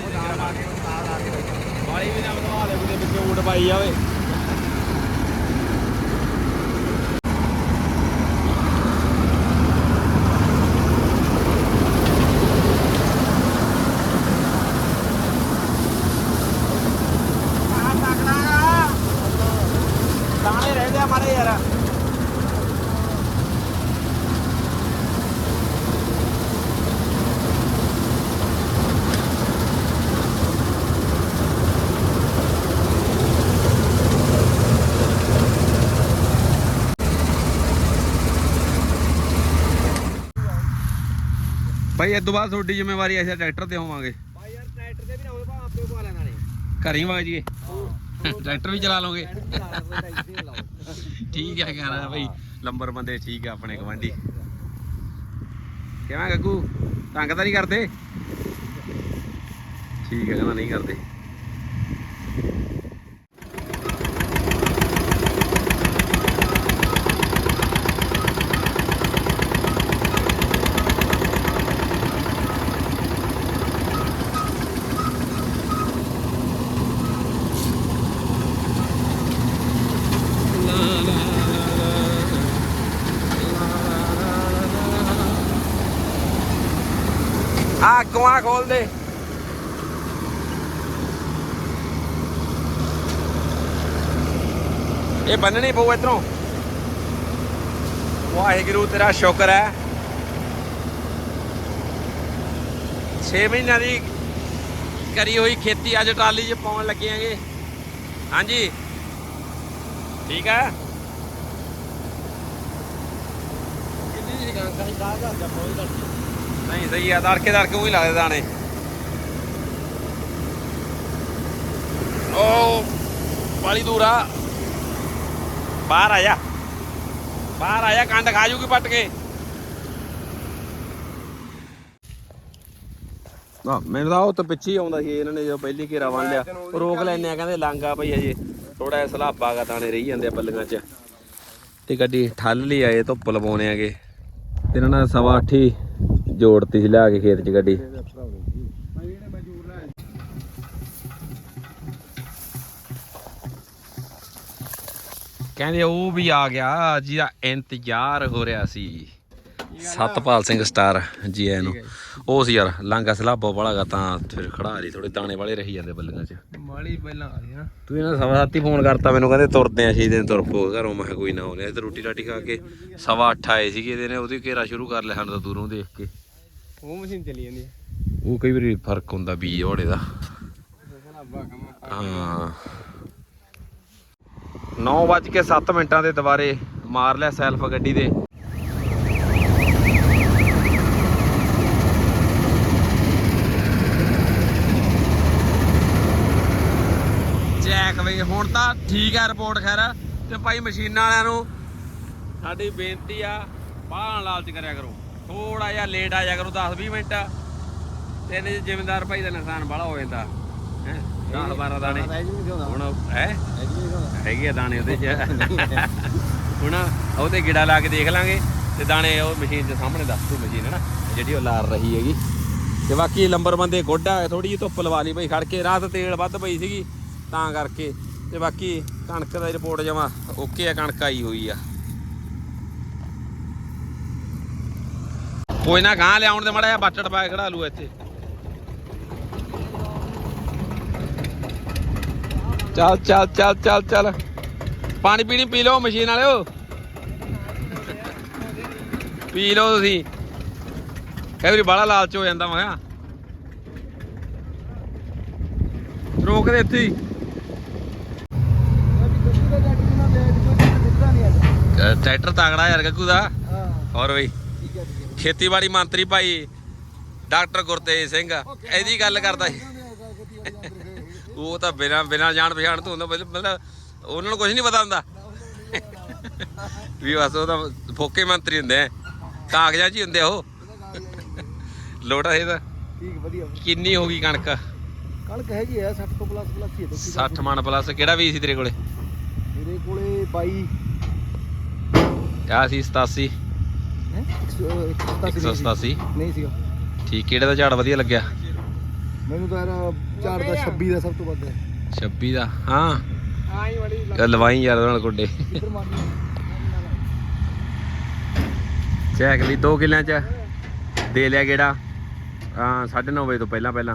ਵਾਲੀ ਵੀ ਨਾ ਵਧਵਾ ਦੇ ਉਹਦੇ ਵਿੱਚ ਊਟ ਪਾਈ ਜਾਵੇ ਦਾਣੇ ਰਹਿੰਦੇ ਆ ਮਾਰੇ ਯਾਰ ਭਾਈ ਇਸ ਤੋਂ ਬਾਅਦ ਤੁਹਾਡੀ ਜ਼ਿੰਮੇਵਾਰੀ ਐਸੇ ਟਰੈਕਟਰ ਤੇ ਹੋਵਾਂਗੇ। ਭਾਈ ਯਾਰ ਟਰੈਕਟਰ ਤੇ ਵੀ ਨਾ ਹੋਵੇ ਭਾਵੇਂ ਆਪੇ ਪਾ ਲੈਣ ਵਾਲੇ। ਘਰ ਹੀ ਵਾਜ ਜੀਏ ਟਰੈਕਟਰ ਵੀ ਚਲਾ ਲਓਗੇ। ਲਾਓ। ਠੀਕ ਹੈ ਕਹਿਣਾ ਭਾਈ ਲੰਬਰ ਬੰਦੇ ਠੀਕ ਆ ਆਪਣੇ ਗਵਾਂਢੀ ਕਿਵੇਂ ਗੱਗੂ? ਤੰਗ ਤਾਂ ਨਹੀਂ ਕਰਦੇ? ਠੀਕ ਹੈ ਕਹਿੰਦਾ ਨਹੀਂ ਕਰਦੇ ਆ ਅੱਗੋਂ ਦੇ ਇਹ ਬੰਨਣੀ ਪਊ ਇਧਰੋਂ। ਵਾਹਿਗੁਰੂ ਤੇਰਾ ਸ਼ੁਕਰ ਹੈ। 6 ਮਹੀਨਿਆਂ ਦੀ ਕਰੀ ਹੋਈ ਖੇਤੀ ਅੱਜ ਟਰਾਲੀ 'ਚ ਪਾਉਣ ਲੱਗੇ ਆਂਗੇ। ਹਾਂਜੀ। ਠੀਕ ਹੈ। ਨਹੀਂ ਸਹੀ ਆ ਤੜਕੇ ਤੜਕੇ ਉਹੀ ਲੱਗਦੇ ਦਾਣੇ। ਓ ਬਾਲੀ ਦੂਰ ਆ। ਬਾਹਰ ਆ ਜਾ। ਬਾਹਰ ਆ ਜਾ ਕੰਡ ਖਾ ਜੂਗੀ ਪੱਟ ਕੇ। ਨਾ ਮੈਨੂੰ ਤਾਂ ਉਹ ਤਾਂ ਪਿੱਛੇ ਆਉਂਦਾ ਸੀ ਇਹਨਾਂ ਨੇ ਜਦੋਂ ਪਹਿਲੀ ਘੇਰਾ ਬੰਨ ਲਿਆ। ਉਹ ਰੋਕ ਲੈਣੇ ਆ ਕਹਿੰਦੇ ਲਾਂਗਾ ਭਈ ਹਜੇ। ਥੋੜਾ ਜਿਹਾ ਸਲਾਬਾ ਗਾ ਦਾਣੇ ਰਹੀ ਜਾਂਦੇ ਆ ਬੱਲੀਆਂ 'ਚ। ਤੇ ਗੱਡੀ ਠੱਲ ਲਈ ਆਏ ਧੁੱਪ ਲਵਾਉਣੇ ਆਗੇ। ਤੇ ਇਹਨਾਂ ਨੇ ਸਵਾ ਅੱਠੀ ਜੋੜਤੀ ਸੀ ਲਿਆ ਕੇ ਖੇਤ 'ਚ ਗੱਡੀ। ਕਹਿੰਦੇ ਉਹ ਵੀ ਆ ਗਿਆ ਜਿਹਦਾ ਇੰਤਜ਼ਾਰ ਹੋ ਰਿਹਾ ਸੀ। ਸਤਪਾਲ ਸਿੰਘ ਸਟਾਰ ਜੀ ਆਇਆਂ ਨੂੰ। ਉਹ ਸੀ ਯਾਰ ਲਾਂਗਾ ਸਲਾਬੋ ਵਾਲਾ ਗਾ ਤਾਂ ਫਿਰ ਖੜਾ ਲਈ ਥੋੜੇ ਦਾਣੇ ਵਾਲੇ ਰਹੀ ਜਾਂਦੇ ਬੱਲੀਆਂ 'ਚ। ਮਾਲੀ ਪਹਿਲਾਂ ਆ ਨਾ। ਤੂੰ ਇਹਨਾਂ ਸਵਾ ਸੱਤ ਹੀ ਫੋਨ ਕਰਤਾ ਮੈਨੂੰ ਕਹਿੰਦੇ ਤੁਰਦੇ ਆ ਛੇ ਦਿਨ ਤੁਰ ਪੋ ਘਰੋਂ ਮੈਂ ਕਿਹਾ ਕੋਈ ਨਾ ਹੋਣੇ ਤੇ ਰੋਟੀ ਰਾਟੀ ਖਾ ਕੇ ਸਵਾ ਅੱਠ ਆਏ ਸੀਗੇ ਇਹਦੇ ਨੇ ਉਹਦੀ ਘੇਰਾ ਸ਼ੁਰੂ ਕਰ ਲਿਆ ਸਾਨੂੰ ਤਾਂ ਦੂਰੋਂ ਦੇਖ ਕੇ। ਉਹ ਮਸ਼ੀਨ ਚਲੀ ਜਾਂਦੀ ਹੈ ਉਹ ਕਈ ਵਾਰੀ ਫ਼ਰਕ ਹੁੰਦਾ ਬੀਜ ਵਾਲੇ ਦਾ। ਹਾਂ। 9 ਵੱਜ ਕੇ 7 ਮਿੰਟਾਂ ਦੇ ਦੁਬਾਰੇ ਮਾਰ ਲਿਆ ਸੈਲਫ ਗੱਡੀ ਦੇ। ਚੈੱਕ ਬਈ ਹੁਣ ਤਾਂ ਠੀਕ ਹੈ ਰਿਪੋਰਟ ਖੈਰ। ਤੇ ਭਾਈ ਮਸ਼ੀਨਾਂ ਵਾਲਿਆਂ ਨੂੰ ਸਾਡੀ ਬੇਨਤੀ ਆ ਬਾਹਰ ਲਾਲਚ ਕਰਿਆ ਕਰੋ। ਥੋੜਾ ਜਿਹਾ ਲੇਟ ਆ ਜਾ ਕਰੋ 10 20 ਮਿੰਟ। ਤੇ ਇਹਨੇ ਜ਼ਿਮੀਂਦਾਰ ਭਾਈ ਦਾ ਨੁਕਸਾਨ ਬੜਾ ਹੋ ਜਾਂਦਾ। ਹੈ 10 12 ਦਾਣੇ। ਹੁਣ ਹੈ? ਹੈਗੇ ਆ ਦਾਣੇ ਉਹਦੇ ਚ। ਹੁਣ ਉਹਦੇ ਗਿੜਾ ਲਾ ਕੇ ਦੇਖ ਲਾਂਗੇ ਤੇ ਦਾਣੇ ਉਹ ਮਸ਼ੀਨ ਦੇ ਸਾਹਮਣੇ ਦੱਸ ਦੂ ਮਸ਼ੀਨ ਹੈ ਨਾ? ਜਿਹੜੀ ਉਹ ਲਾਰ ਰਹੀ ਹੈਗੀ। ਤੇ ਬਾਕੀ ਲੰਬਰ ਬੰਦੇ ਗੋਡਾ ਥੋੜੀ ਜਿਹੀ ਧੁੱਪ ਲਵਾ ਲਈ ਭਾਈ ਖੜ ਕੇ। ਰਾਤ ਤੇਲ ਵੱਧ ਪਈ ਸੀਗੀ ਤਾਂ ਕਰਕੇ। ਤੇ ਬਾਕੀ ਕਣਕ ਦਾ ਰਿਪੋਰਟ ਜਮਾ ਓਕੇ ਆ ਕਣਕ ਆਈ ਹੋਈ ਆ। ਕੋਈ ਨਾ ਗਾਂ ਲਿਆਉਣ ਦੇ ਮੜਾ ਜਿਹਾ ਬਾਟੜ ਪਾ ਕੇ ਖੜਾ ਲੂ ਇੱਥੇ। ਚੱਲ ਚੱਲ ਚੱਲ ਚੱਲ ਚੱਲ। ਪਾਣੀ ਪੀਣੀ ਪੀ ਲਓ ਮਸ਼ੀਨ ਵਾਲਿਓ। ਪੀ ਲਓ ਤੁਸੀਂ। ਕਈ ਵਾਰੀ ਬੜਾ ਲਾਲਚ ਹੋ ਜਾਂਦਾ ਮੈਂ ਰੋਕ ਦੇ ਇੱਥੇ ਹੀ। ਟਰੈਕਟਰ ਤਗੜਾ ਯਾਰ ਗੱਗੂ ਦਾ। ਹੋਰ ਬਈ। ਖੇਤੀਬਾੜੀ ਮੰਤਰੀ ਭਾਈ ਡਾਕਟਰ ਗੁਰਤੇਜ ਸਿੰਘ। ਇਹਦੀ ਗੱਲ ਕਰਦਾ ਸੀ। ਉਹ ਤਾਂ ਬਿਨਾ ਬਿਨਾ ਜਾਣ ਪਛਾਣ ਤੋਂ ਹੁੰਦਾ ਮਤਲਬ ਉਹਨਾਂ ਨੂੰ ਕੁਝ ਨਹੀਂ ਪਤਾ ਹੁੰਦਾ। ਵੀ ਬਸ ਉਹ ਤਾਂ ਫੋਕੇ ਮੰਤਰੀ ਹੁੰਦੇ ਆ। ਕਾਗਜ਼ਾਂ 'ਚ ਹੀ ਹੁੰਦੇ ਆ ਉਹ। ਲੋੜਾ ਇਹ ਤਾਂ। ਠੀਕ ਵਧੀਆ ਕਿੰਨੀ ਹੋ ਗਈ ਕਣਕ? ਕਣਕ ਹੈਗੀ ਆ 60 ਤੋਂ ਪਲੱਸ ਪਲੱਸ ਹੀ ਹੈ 60 ਮਣ ਪਲੱਸ ਕਿਹੜਾ ਵੀ ਸੀ ਤੇਰੇ ਕੋਲੇ? ਮੇਰੇ ਕੋਲੇ 22 ਆ ਸੀ 87 ਹੈ 187 ਨਹੀਂ ਸੀਗਾ। ਠੀਕ ਕਿਹੜੇ ਦਾ ਝਾੜ ਵਧੀਆ ਲੱਗਿਆ? ਮੈਨੂੰ ਤਾਂ ਯਾਰ ਚਾਰ ਦਾ 26 ਦਾ ਸਭ ਤੋਂ ਵੱਧ ਹੈ। 26 ਦਾ ਹਾਂ। ਆਈ ਬੜੀ ਚੱਲ ਲਵਾਈ ਯਾਰ ਉਹਦੇ ਨਾਲ ਗੁੱਡੇ। ਚੈੱਕ ਲਈ 2 ਕਿੱਲਿਆਂ ਚ। ਦੇ ਲਿਆ ਹਾਂ 9:30 ਵਜੇ ਤੋਂ ਪਹਿਲਾਂ ਪਹਿਲਾਂ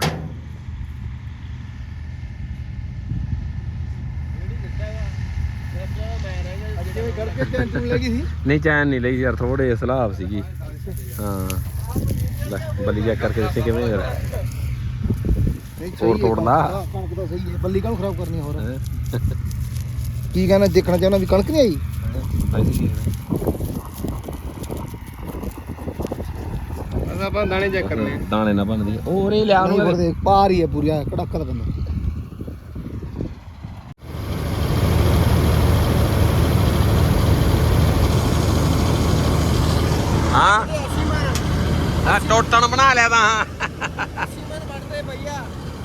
ਅੱਜ ਕਿਵੇਂ ਕਰਕੇ ਟੈਨਸ਼ਨ ਲੱਗੀ ਸੀ ਨਹੀਂ ਚੈਨ ਨਹੀਂ ਲਈ ਯਾਰ ਥੋੜੇ ਸਲਾਬ ਸੀਗੀ। ਹਾਂ। ਲੈ ਬੱਲੀ ਚੈੱਕ ਕਰਕੇ ਦੱਸੇ ਕਿਵੇਂ ਯਾਰ। ਹੋਰ ਤੋੜ ਲਾ। ਕਣਕ ਤਾਂ ਸਹੀ ਹੈ। ਬੱਲੀ ਕਾਹਨੂੰ ਖਰਾਬ ਕਰਨੀ ਹੋਰ? ਕੀ ਕਹਿਣਾ ਦੇਖਣਾ ਚਾਹੁੰਦਾ ਵੀ ਕਣਕ ਨਹੀਂ ਆਈ? ਬਸ ਆਪਾਂ ਦਾਣੇ ਚੈੱਕ ਕਰਨੇ। ਦਾਣੇ ਨਾ ਬਣਦੀ। ਉਹ ਰੇ ਲਿਆ ਵਰਦੇ ਪਾਰ ਹੀ ਹੈ ਪੂਰੀ ਐਂ ਕੜਾਕਾ ਦਾ ਬੰਦਾ ਹਾਂ ਆ ਟੋਟਣ ਬਣਾ ਲਿਆ ਤਾਂ। ਹਾਂ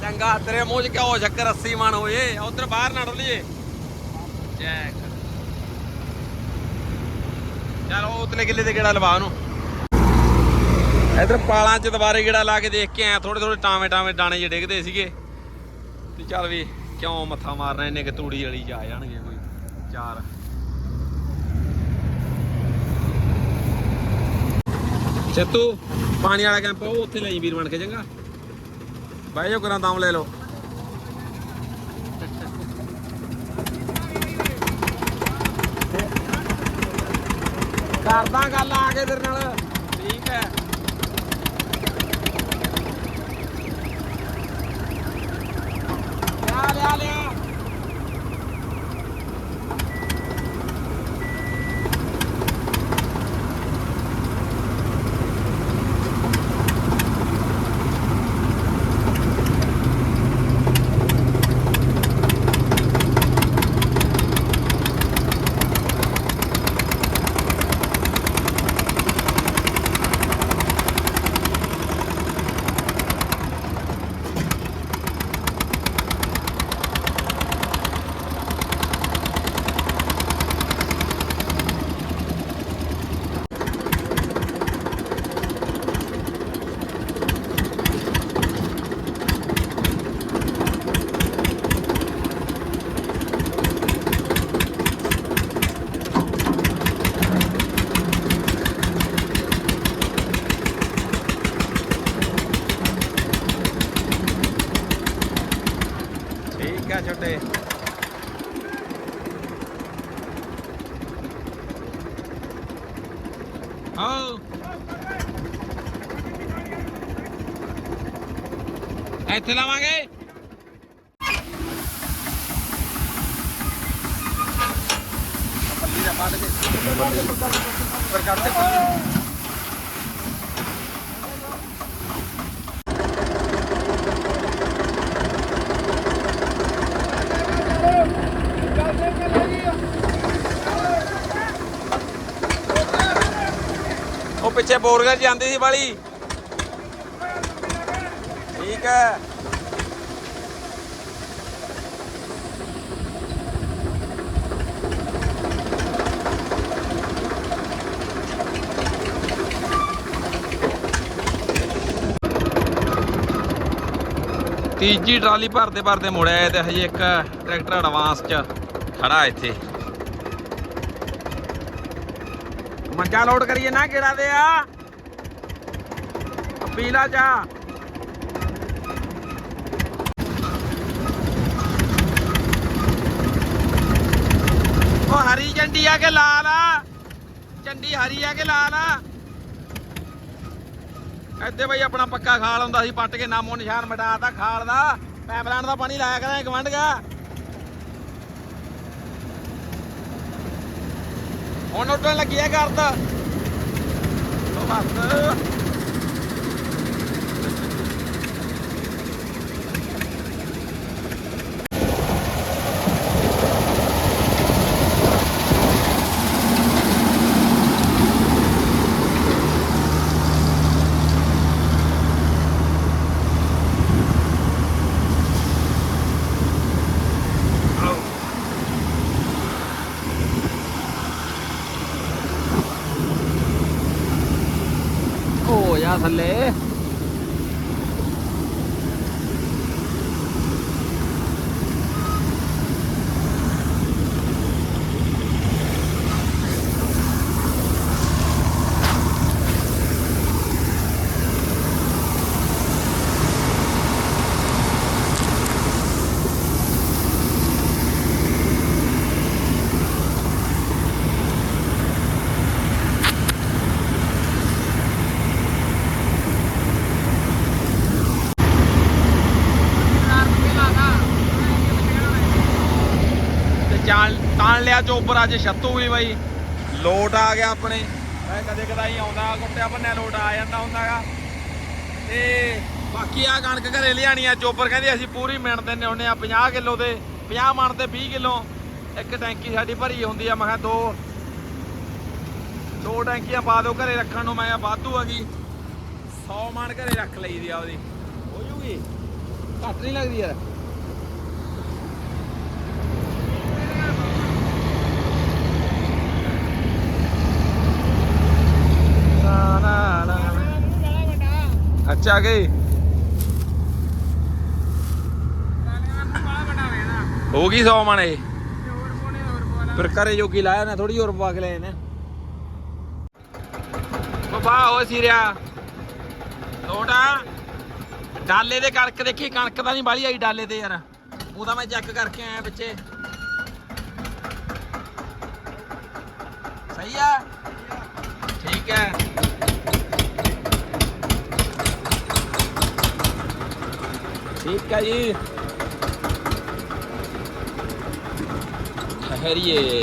ਚੰਗਾ ਤੇਰੇ ਮੂੰਹ 'ਚ ਕਿਉਂ ਸ਼ੱਕਰ 80 ਮਣ ਹੋਏ? ਉਧਰ ਬਾਹਰ ਨਾ ਡੋਲੀਏ ਚੈੱਕ ਚਲ ਉਹ ਉਤਲੇ ਕਿੱਲੇ ਤੇ ਕਿਹੜਾ ਲਵਾ ਉਹਨੂੰ। ਇਧਰ ਪਾਲਾਂ 'ਚ ਦੁਬਾਰੇ ਕਿਹੜਾ ਲਾ ਕੇ ਦੇਖ ਕੇ ਆਇਆ ਥੋੜੇ ਥੋੜੇ ਟਾਵੇਂ ਟਾਵੇਂ ਦਾਣੇ ਜਿਹੇ ਡਿੱਗਦੇ ਸੀਗੇ। ਤੇ ਚੱਲ ਵੀ ਕਿਉਂ ਮੱਥਾ ਮਾਰਨਾ ਇਹਨੇ ਕਿ ਤੂੜੀ ਵਾਲੀ ਜਾ ਜਾਣਗੇ ਕੋਈ। ਚਾਰ। ਚੱਤੂ ਪਾਣੀ ਵਾਲਾ ਕੈਂਪ ਉਹ ਉੱਥੇ ਲਈ ਵੀਰ ਬਣ ਕੇ ਚੰਗਾ। ਬਾਈ ਜੋ ਕਰਾਂ ਦਮ ਲੈ ਲਓ। ਕਰਦਾ ਗੱਲ ਆ ਕੇ ਤੇਰੇ ਨਾਲ। ਠੀਕ ਹੈ। ਲਿਆ ਲਿਆ ਲਿਆ ਠੀਕ ਹੈ ਛੋਟੇ ਆਓ ਇੱਥੇ ਲਾਵਾਂਗੇ ਉਹ ਪਿੱਛੇ ਬੋਰਗਰ ਜਾਂਦੀ ਸੀ ਵਾਲੀ। ਠੀਕ ਹੈ। ਤੀਜੀ ਟਰਾਲੀ ਭਰਦੇ ਭਰਦੇ ਮੁੜਿਆ ਤੇ ਹਜੇ ਇੱਕ ਟਰੈਕਟਰ ਐਡਵਾਂਸ ਚ ਖੜਾ ਇੱਥੇ। ਮੰਜਾ ਲੋਡ ਕਰੀਏ ਨਾ, ਕਿਹੜਾ ਦੇ ਆ? ਪੀਲਾ ਚਾ ਉਹ ਹਰੀ ਝੰਡੀ ਆ ਕੇ ਲਾਲ ਆ। ਝੰਡੀ ਹਰੀ ਆ ਕੇ ਲਾਲ ਆ। ਇੱਥੇ ਬਈ ਆਪਣਾ ਪੱਕਾ ਖਾਲ ਹੁੰਦਾ ਸੀ, ਪੱਟ ਕੇ ਨਾਮੋ ਨਿਸ਼ਾਨ ਮਿਟਾਤਾ ਖਾਲ ਦਾ। ਪੈਪਲਾਨ ਦਾ ਪਾਣੀ ਲਾਇਆ ਕਰਾਂ ਗਵੰਡ ਗਾ ਹੁਣ ਉੱਡਣ ਲੱਗੀ ਆ ਕਰਦਾ ਉਹ ਬਸ ਹੋ ਜਾ ਥੱਲੇ ਤੇ ਚਾਲ ਤਾਣ ਲਿਆ ਚੋਪਰ ਅੱਜ ਛੱਤੂ ਵੀ ਬਾਈ। ਲੋਟ ਆ ਗਿਆ ਆਪਣੇ। ਮੈਂ ਕਦੇ ਕਦਾਈ ਆਉਂਦਾ ਗੁੱਟਿਆ ਬੰਨਿਆ, ਲੋਟ ਆ ਜਾਂਦਾ ਹੁੰਦਾਗਾ। ਤੇ ਬਾਕੀ ਆ ਕਣਕ ਘਰੇ ਲਿਆਣੀ ਆ ਚੋਪਰ ਕਹਿੰਦੇ ਅਸੀਂ ਪੂਰੀ ਮਿਣ ਦਿੰਨੇ ਹੁੰਨੇ ਆ 50 ਕਿਲੋ ਦੇ 50 ਮਣ ਤੇ 20 ਕਿਲੋ। ਇੱਕ ਟੈਂਕੀ ਸਾਡੀ ਭਰੀ ਹੁੰਦੀ ਆ, ਮੈਂ ਕਿਹਾ ਦੋ ਦੋ ਟੈਂਕੀਆਂ ਪਾ ਦਿਓ ਘਰੇ ਰੱਖਣ ਨੂੰ, ਮੈਂ ਕਿਹਾ ਵਾਧੂ ਆ ਗਈ। 100 ਮਣ ਘਰੇ ਰੱਖ ਲਈ ਦੀ ਆ ਉਹਦੀ ਹੋ ਜੂਗੀ? ਘੱਟ ਨਹੀਂ ਲੱਗਦੀ ਯਾਰ ਨਾ ਨਾ ਨਾ ਅੱਛਾ ਗਈ ਹੋ ਗਈ 100 ਮਣੇ। ਫਿਰ ਘਰੇ ਜੋ ਲਾਇਆ ਨਾ ਥੋੜੀ ਹੋਰ ਪਾ ਕੇ ਲਏ ਨੇ। ਬਾਬਾ ਹੋ ਸੀਰਿਆ। ਲੋਟਾ। ਡਾਲੇ ਦੇ ਕਣਕ ਦੇਖੀ, ਕਣਕ ਤਾਂ ਨਹੀਂ ਬਾਲੀ ਆਈ ਡਾਲੇ ਤੇ ਯਾਰ। ਉਹ ਤਾਂ ਮੈਂ ਚੈੱਕ ਕਰਕੇ ਆਇਆ ਪਿੱਛੇ। ਸਹੀ ਆ? ਠੀਕ ਹੈ। ਠੀਕ ਹੈ ਜੀ ਠਹਿਰੀਏ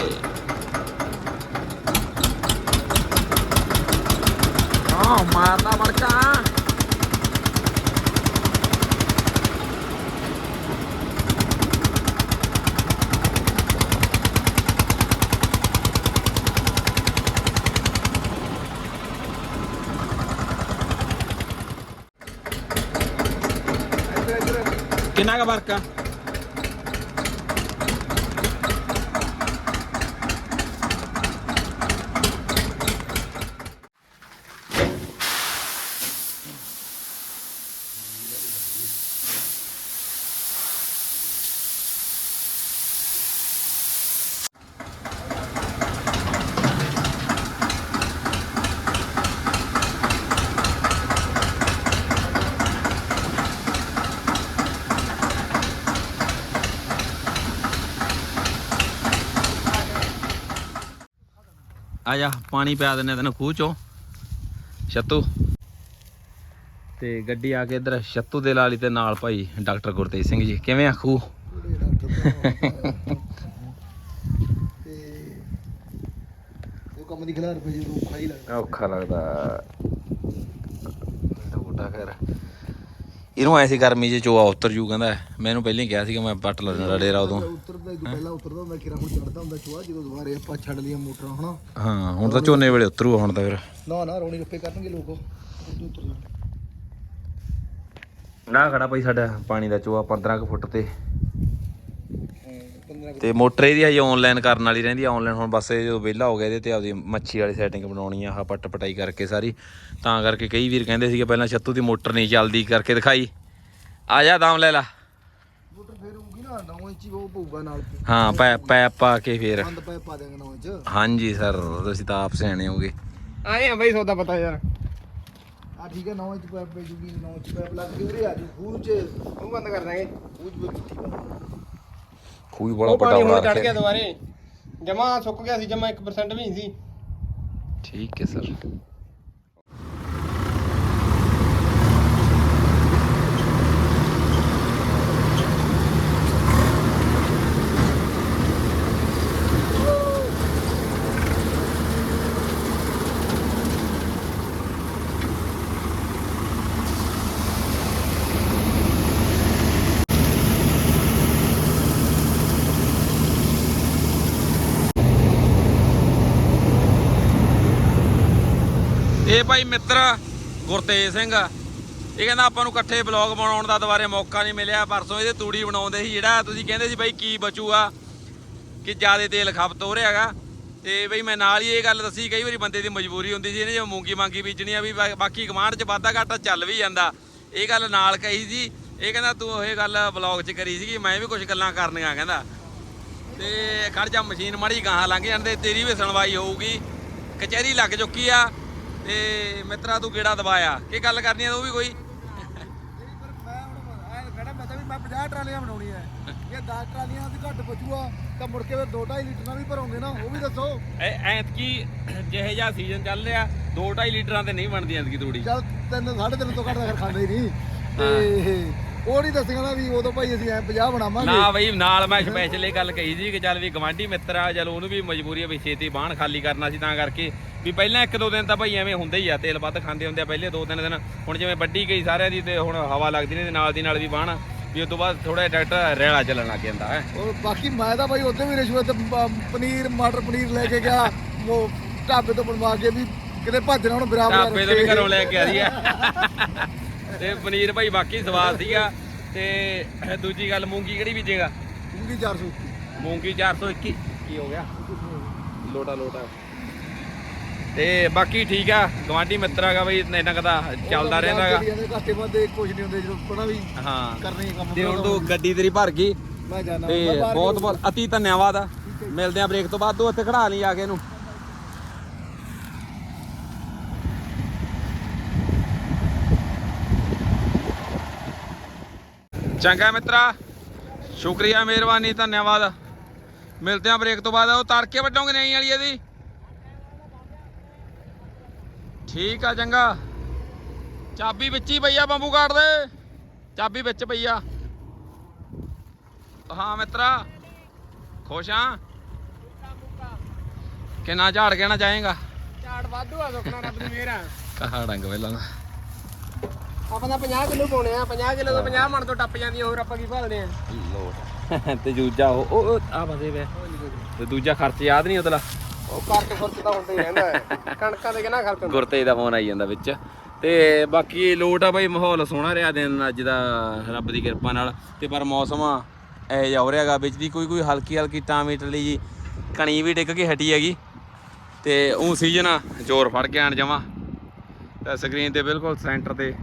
ਹਾਂ ਮਾਰਦਾ ਮੜਕਾ ਕਿੰਨਾ ਕੁ ਫ਼ਰਕ ਆ ਜਾ ਪਾਣੀ ਪਿਆ ਦਿੰਨੇ ਤੈਨੂੰ ਖੂਹ ਚੋਂ। ਛੱਤੂ। ਤੇ ਗੱਡੀ ਆ ਕੇ ਇਧਰ ਛੱਤੂ ਦੇ ਲਾਲੀ ਤੇ ਨਾਲ ਭਾਈ ਡਾਕਟਰ ਗੁਰਤੇਜ ਸਿੰਘ ਜੀ। ਕਿਵੇਂ ਆ ਖੂਹ? ਤੇ ਉਹ ਕੰਮ ਦੀ ਖਿਲਾਰ ਪਈ ਜਦੋਂ ਖਾਈ ਲੱਗਦਾ। ਔਖਾ ਲੱਗਦਾ। ਟੋਟਾ ਫਿਰ ਇਹਨੂੰ ਐਸੀ ਗਰਮੀ 'ਚ ਚੋਆ ਉਤਰ ਜੂ ਕਹਿੰਦਾ ਮੈਨੂੰ ਪਹਿਲਾਂ ਹੀ ਕਿਹਾ ਸੀ ਕਿ ਮੈਂ ਪੱਟ ਲੈਣਾ ਡੇਰਾ ਉਦੋਂ। ਉਤਰਦਾ ਜਦੋਂ ਪਹਿਲਾਂ ਉਤਰਦਾ ਹੁੰਦਾ ਕਿਰਾ ਹੁਣ ਚੜਦਾ ਹੁੰਦਾ ਚੁਆ ਜਦੋਂ ਦੁਬਾਰੇ ਆਪਾਂ ਛੱਡ ਲਈਆਂ ਮੋਟਰਾਂ ਹਨਾ? ਹਾਂ ਹੁਣ ਤਾਂ ਝੋਨੇ ਵੇਲੇ ਉਤਰੂ ਹੁਣ ਤਾਂ ਫਿਰ। ਨਾ ਨਾ ਰੋਣੀ ਰੱਪੇ ਕਰਨਗੇ ਲੋਕ ਉਦੋਂ ਉਤਰ ਜਾਣ। ਨਾ ਖੜਾ ਭਾਈ ਸਾਡਾ ਪਾਣੀ ਦਾ ਚੋਆ 15 ਕੁ ਫੁੱਟ ਤੇ। ਤੇ ਮੋਟਰ ਇਹਦੀ ਹਜੇ ਆਨਲਾਈਨ ਕਰਨ ਵਾਲੀ ਰਹਿੰਦੀ ਆ। ਆਨਲਾਈਨ ਹੁਣ ਬਸ ਇਹ ਜਦੋਂ ਵਿਹਲਾ ਹੋ ਗਿਆ ਇਹਦੇ ਤੇ ਆਪਦੀ ਮੱਛੀ ਵਾਲੀ ਸੈਟਿੰਗ ਬਣਾਉਣੀ ਆ ਆਹ ਪੱਟ ਪਟਾਈ ਕਰਕੇ ਸਾਰੀ। ਤਾਂ ਕਰਕੇ ਕਈ ਵੀਰ ਕਹਿੰਦੇ ਸੀਗੇ ਪਹਿਲਾਂ ਛੱਤੂ ਦੀ ਮੋਟਰ ਨਹੀਂ ਚੱਲਦੀ ਕਰਕੇ ਦਿਖਾਈ। ਆ ਜਾ ਦਾਮ ਲੈ ਲਾ। ਮੋਟਰ ਫੇਰ ਹੋਊਗੀ ਨਾ 9 ਇੰਚੀ ਉਹ ਪਊਗਾ ਨਾਲ ਹਾਂ ਪੈ ਪੈਪ ਪਾ ਕੇ ਫੇਰ। ਬੰਦ ਪੈ ਪਾ ਦੇਗਾ 9 ਇੰਚ। ਹਾਂਜੀ ਸਰ ਤੁਸੀਂ ਤਾਂ ਆਪ ਸਿਆਣੇ ਹੋਗੇ। ਆਏ ਆ ਬਈ ਸੌਦਾ ਪਤਾ ਯਾਰ। ਆ ਠੀਕ ਹੈ 9 ਇੰਚ ਪੈਪ ਪੈ ਜੂਗੀ 9 ਇੰਚ ਪੈਪ ਲੱਗ ਕੇ ਉਰੇ ਆ ਜੂ। ਖੂਹ ਚ ਉਹ ਬੰਦ ਕਰ ਦਾਂਗੇ। ਖੂਹ ਚ ਵੀ ਮਿੱਟੀ ਪਾ। ਖੂਹ ਬੜਾ ਉਹ ਵੱਡਾ ਪਾਣੀ ਹੁਣ ਚੜ ਗਿਆ ਰੱਖਿਆ ਦੁਬਾਰੇ। ਜਮਾ ਸੁੱਕ ਗਿਆ ਸੀ ਜਮਾ 1% ਵੀ ਨਹੀਂ ਸੀ। ਠੀਕ ਹੈ ਸਰ ਇਹ ਭਾਈ ਮਿੱਤਰ ਗੁਰਤੇਜ ਸਿੰਘ। ਇਹ ਕਹਿੰਦਾ ਆਪਾਂ ਨੂੰ ਇਕੱਠੇ ਬਲੌਗ ਬਣਾਉਣ ਦਾ ਦੁਬਾਰੇ ਮੌਕਾ ਨਹੀਂ ਮਿਲਿਆ, ਪਰਸੋਂ ਇਹਦੇ ਤੂੜੀ ਬਣਾਉਂਦੇ ਸੀ ਜਿਹੜਾ, ਤੁਸੀਂ ਕਹਿੰਦੇ ਸੀ ਬਾਈ ਕੀ ਬਚੂਗਾ, ਕਿ ਜ਼ਿਆਦਾ ਤੇਲ ਖਪਤ ਹੋ ਰਿਹਾ ਹੈਗਾ ਤੇ ਬਈ ਮੈਂ ਨਾਲ ਹੀ ਇਹ ਗੱਲ ਦੱਸੀ, ਕਈ ਵਾਰੀ ਬੰਦੇ ਦੀ ਮਜਬੂਰੀ ਹੁੰਦੀ ਸੀ, ਇਹਨੇ ਜੇ ਮੂੰਗੀ ਮਾਂਗੀ ਬੀਜਣੀ ਆ, ਵੀ ਬਾਕੀ ਕਮਾਂਡ 'ਚ ਵਾਧਾ ਘਾਟਾ ਚੱਲ ਵੀ ਜਾਂਦਾ। ਇਹ ਗੱਲ ਨਾਲ ਕਹੀ ਸੀ, ਇਹ ਕਹਿੰਦਾ ਤੂੰ ਇਹ ਗੱਲ ਬਲੌਗ 'ਚ ਕਰੀ ਸੀਗੀ, ਮੈਂ ਵੀ ਕੁਝ ਗੱਲਾਂ ਕਰਨੀਆਂ, ਕਹਿੰਦਾ। ਤੇ ਖੜ ਜਾ, ਮਸ਼ੀਨ ਮਾੜੀ ਗਾਹਾਂ ਲੰਘ ਜਾਂਦੇ, ਤੇਰੀ ਵੀ ਸੁਣਵਾਈ ਹੋਊਗੀ, ਕਚਹਿਰੀ ਲੱਗ ਚੁੱਕੀ ਆ। ਤੇ ਮਿੱਤਰਾ ਤੂੰ ਕਿਹੜਾ ਦਬਾਇਆ। ਕੀ ਗੱਲ ਕਰਨੀ ਆ ਤੂੰ ਵੀ ਕੋਈ? ਮੈਂ ਹੁਣ ਐ ਕਹਿਣਾ ਮੈਂ ਤਾਂ ਵੀ ਮੈਂ 50 ਟਰਾਲੀਆਂ ਬਣਾਉਣੀ ਐ। ਇਹ 10 ਟਰਾਲੀਆਂ ਦੀ ਘੱਟ ਬਚੂਆ ਤਾਂ ਮੁੜ ਕੇ ਫਿਰ 2.5 ਲੀਟਰ ਵੀ ਭਰੋਗੇ ਨਾ ਉਹ ਵੀ ਦੱਸੋ। ਐਤਕੀ ਜਿਹੇ ਜਿਹਾ ਸੀਜ਼ਨ ਚੱਲ ਰਿਹਾ 2.5 ਲੀਟਰਾਂ ਤੇ ਨਹੀਂ ਬਣਦੀ ਐਤਕੀ ਤੂੜੀ। ਚੱਲ ਤਿੰਨ ਸਾਢੇ ਤਿੰਨ ਤੋਂ ਘੱਟ ਤਾਂ ਫਿਰ ਖਾਂਦੇ ਹੀ ਨਹੀਂ। ਤੇ ਉਹ ਨਹੀਂ ਦੱਸੀਆਂ ਨਾ ਵੀ ਉਦੋਂ ਭਾਈ ਅਸੀਂ ਐ 50 ਬਣਾਵਾਂਗੇ। ਨਾ ਬਈ ਨਾਲ ਮੈਂ ਸਪੈਸ਼ਲ ਇਹ ਗੱਲ ਕਹੀ ਸੀ ਕਿ ਚੱਲ ਵੀ ਗਵਾਂਢੀ ਮਿੱਤਰ ਆ ਚੱਲ ਉਹਨੂੰ ਵੀ ਮਜਬੂਰੀ ਆ ਵੀ ਛੇਤੀ ਬਾਹਣ ਖਾਲੀ ਕਰਨਾ ਸੀ ਤਾਂ ਕਰਕੇ। ਵੀ ਪਹਿਲਾਂ ਇੱਕ ਦੋ ਦਿਨ ਤਾਂ ਭਾਈ ਐਵੇਂ ਹੁੰਦਾ ਹੀ ਆ ਤੇਲ ਵੱਧ ਖਾਂਦੇ ਹੁੰਦੇ ਆ ਪਹਿਲੇ ਦੋ ਤਿੰਨ ਦਿਨ। ਹੁਣ ਜਿਵੇਂ ਵੱਡੀ ਗਈ ਸਾਰਿਆਂ ਦੀ ਤੇ ਹੁਣ ਹਵਾ ਲੱਗਦੀ ਨੇ ਤੇ ਨਾਲ ਦੀ ਨਾਲ ਵੀ ਬਾਹਣ ਵੀ ਉਸ ਤੋਂ ਬਾਅਦ ਥੋੜਾ ਟਰੈਕਟਰ ਰੇਲਾ ਚੱਲਣ ਲੱਗ ਜਾਂਦਾ ਹੈ। ਔਰ ਬਾਕੀ ਮੈਂ ਤਾਂ ਭਾਈ ਉੱਥੇ ਵੀ ਰਿਸ਼ਵਤ ਪਨੀਰ ਮਟਰ ਪਨੀਰ ਲੈ ਕੇ ਗਿਆ ਉਹ ਢਾਬੇ ਤੋਂ ਬਣਵਾ ਕੇ ਵੀ ਕਿਤੇ ਭੱਜਣਾ ਹੁਣ ਬਰਾਬਰ ਢਾਬੇ ਤੋਂ ਵੀ ਘਰੋਂ ਲੈ ਕੇ ਆ ਰਹੀ ਆ ਤੇ ਪਨੀਰ ਭਾਈ ਬਾਕੀ ਸਵਾਦ ਸੀਗਾ ਤੇ ਦੂਜੀ ਗੱਲ ਮੂੰਗੀ ਕਿਹੜੀ ਬੀਜੇਗਾ? ਪੂਰੀ 400 ਮੂੰਗੀ 421 ਕੀ ਹੋ ਗਿਆ? ਲੋਟਾ ਲੋਟਾ। ਤੇ ਬਾਕੀ ਠੀਕ ਆ ਗਵਾਂਢੀ ਮਿੱਤਰ ਹੈਗਾ ਬਈ ਇੰਨਾ ਕਦਾ ਚੱਲਦਾ ਰਹਿੰਦਾ ਹੈਗਾ। ਘਾਟੇ ਵਾਦੇ ਕੁਝ ਨਹੀਂ ਹੁੰਦੇ ਜਦੋਂ ਪੜਾ ਵੀ ਹਾਂ। ਕਰਨੇ ਹੀ ਕੰਮ ਤੇ ਹੁਣ ਤੂੰ ਗੱਡੀ ਤੇਰੀ ਭਰ ਗਈ। ਮੈਂ ਜਾਣਾ ਤੇ ਬਹੁਤ ਬਹੁਤ ਅਤੀ ਧੰਨਵਾਦ ਆ। ਮਿਲਦੇ ਆ ਬ੍ਰੇਕ ਤੋਂ ਬਾਅਦ ਤੂੰ ਇੱਥੇ ਖੜਾ ਲਈ ਆ ਕੇ ਇਹਨੂੰ। ਚੰਗਾ ਮਿੱਤਰਾ ਸ਼ੁਕਰੀਆ ਮਿਹਰਬਾਨੀ ਧੰਨਵਾਦ। ਮਿਲਦੇ ਆ ਬ੍ਰੇਕ ਤੋਂ ਬਾਅਦ ਉਹ ਤੜਕੇ ਵੱਡੋਂਗੇ ਨਹੀਂ ਵਾਲੀ ਇਹਦੀ। ਠੀਕ ਆ ਚੰਗਾ। ਚਾਬੀ ਵਿੱਚ ਹੀ ਪਈ ਆ ਬੰਬੂ ਕਾਟ ਦੇ। ਚਾਬੀ ਵਿੱਚ ਪਈ ਆ। ਹਾਂ ਮਿੱਤਰਾ ਖੁਸ਼ ਆ? ਕਿੰਨਾ ਝਾੜ ਕੇ ਨਾ ਜਾਏਗਾ ਝਾੜ ਵਾਧੂ ਆ ਸੁੱਕਣਾ ਰੱਬ ਦੀ ਮਿਹਰ ਆ। ਕਹਾ ਡੰਗ ਪਹਿਲਾਂ ਦਾ ਆਪਾਂ ਤਾਂ 50 ਕਿਲੋ ਪਾਉਣੇ ਆ। 50 ਕਿਲੋ ਤੋਂ 50 ਮਣ ਤੋਂ ਟੱਪ ਜਾਂਦੀਆਂ ਹੋਰ ਆਪਾਂ ਕੀ ਭਾਲਦੇ ਆ? ਲੋਟ ਤੇ ਦੂਜਾ ਉਹ ਆ ਬਸੇ ਵੇ। ਤੇ ਦੂਜਾ ਖਰਚ ਯਾਦ ਨਹੀਂ ਉਤਲਾ ਉਹ ਕਰਕੇ ਖਰਚ ਤਾਂ ਹੁੰਦਾ ਹੀ ਰਹਿੰਦਾ ਹੈ। ਕਣਕਾਂ ਦੇ ਕਿੰਨਾ ਖਰਚ ਹੁੰਦਾ? ਗੁਰਤੇਜ ਦਾ ਫੋਨ ਆਈ ਜਾਂਦਾ ਵਿੱਚ। ਤੇ ਬਾਕੀ ਲੋਟ ਆ ਬਈ, ਮਾਹੌਲ ਸੋਹਣਾ ਰਿਹਾ ਦਿਨ ਅੱਜ ਦਾ ਰੱਬ ਦੀ ਕਿਰਪਾ ਨਾਲ। ਤੇ ਪਰ ਮੌਸਮ ਇਹ ਜਿਹਾ ਹੋ ਰਿਹਾਗਾ, ਵਿੱਚ ਦੀ ਕੋਈ ਕੋਈ ਹਲਕੀ ਹਲਕੀ ਟਾਮੀ ਟਲੀ ਜੀ ਕਣੀ ਵੀ ਡਿੱਗ ਕੇ ਹਟੀ ਹੈਗੀ। ਤੇ ਉਹ ਸੀਜ਼ਨ ਜ਼ੋਰ ਫੜ ਕੇ ਆਣ ਜਾਵਾਂ। ਤਾਂ ਸਕਰੀਨ ਤੇ ਬਿਲਕੁਲ ਸੈਂਟਰ ਤੇ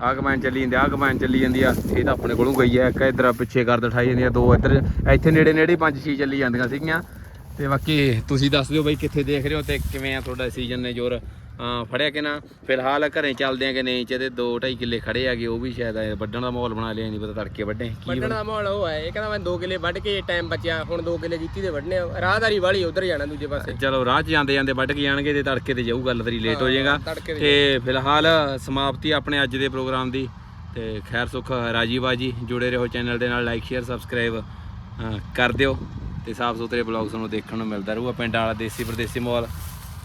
ਆਹ ਕਮੈਨ ਚੱਲੀ ਜਾਂਦੀ ਆਹ ਕਮੈਨ ਚੱਲੀ ਜਾਂਦੀ ਆ। ਇਹ ਤਾਂ ਆਪਣੇ ਕੋਲੋਂ ਗਈ ਹੈ ਇੱਕ ਇਧਰ ਪਿੱਛੇ ਕਰ ਦਿਖਾਈ ਜਾਂਦੀ ਆ, ਦੋ ਇੱਧਰ। ਇੱਥੇ ਨੇੜੇ ਨੇੜੇ ਪੰਜ ਛੇ ਚੱਲੀ ਜਾਂਦੀਆਂ ਸੀਗੀਆਂ। ਤੇ ਬਾਕੀ ਤੁਸੀਂ ਦੱਸ ਦਿਓ ਬਈ ਕਿੱਥੇ ਦੇਖ ਰਹੇ ਹੋ ਤੇ ਕਿਵੇਂ ਆ ਤੁਹਾਡਾ ਸੀਜ਼ਨ ਨੇ ਜ਼ੋਰ? ਫੜਿਆ ਕਿ ਨਾ? ਫਿਲਹਾਲ ਘਰੇ ਚੱਲਦੇ ਆ ਕਿ ਨਹੀਂ? ਚ ਤੇ 2.5 ਕਿੱਲੇ ਖੜੇ ਆਗੇ ਉਹ ਵੀ ਸ਼ਾਇਦ ਵੱਢਣ ਦਾ ਮਾਹੌਲ ਬਣਾ ਲਿਆ ਨਹੀਂ ਪਤਾ ਤੜਕੇ ਵੱਢੇ। ਕੀ ਵੱਢਣ ਦਾ ਮਾਹੌਲ ਉਹ ਹੈ ਇਹ ਕਹਿੰਦਾ ਮੈਂ 2 ਕਿੱਲੇ ਵੱਢ ਕੇ ਟਾਈਮ ਬਚਿਆ ਹੁਣ 2 ਕਿੱਲੇ ਜੀਤੀ ਦੇ ਵੱਢਣੇ ਆ। ਰਾਹਦਾਰੀ ਵਾਲੀ ਉਧਰ ਜਾਣਾ ਦੂਜੇ ਪਾਸੇ। ਚਲੋ ਰਾਹ 'ਚ ਜਾਂਦੇ ਜਾਂਦੇ ਵੱਢ ਕੇ ਜਾਣਗੇ ਤੇ ਤੜਕੇ ਤੇ ਜਾਊ ਗੱਲ ਤੇਰੀ ਲੇਟ ਹੋ ਜਾਏਗਾ। ਤੇ ਫਿਲਹਾਲ ਸਮਾਪਤੀ ਆਪਣੇ ਅੱਜ ਦੇ ਪ੍ਰੋਗਰਾਮ ਦੀ। ਤੇ ਖੈਰ ਸੁਖ ਰਾਜੀ ਬਾਜੀ। ਜੁੜੇ ਰਹੋ ਚੈਨਲ ਦੇ ਨਾਲ ਲਾਈਕ ਸ਼ੇਅਰ ਸਬਸਕ੍ਰਾਈਬ ਕਰ ਦਿਓ। ਤੇ ਸਾਫ਼ ਸੁਥਰੇ ਬਲੌਗ ਤੁਹਾਨੂੰ ਦੇਖਣ ਨੂੰ ਮਿਲਦਾ ਰਹੂਗਾ ਪਿੰਡ ਵਾਲਾ ਦੇਸੀ ਪ੍ਰਦੇਸੀ ਮਾਹੌਲ।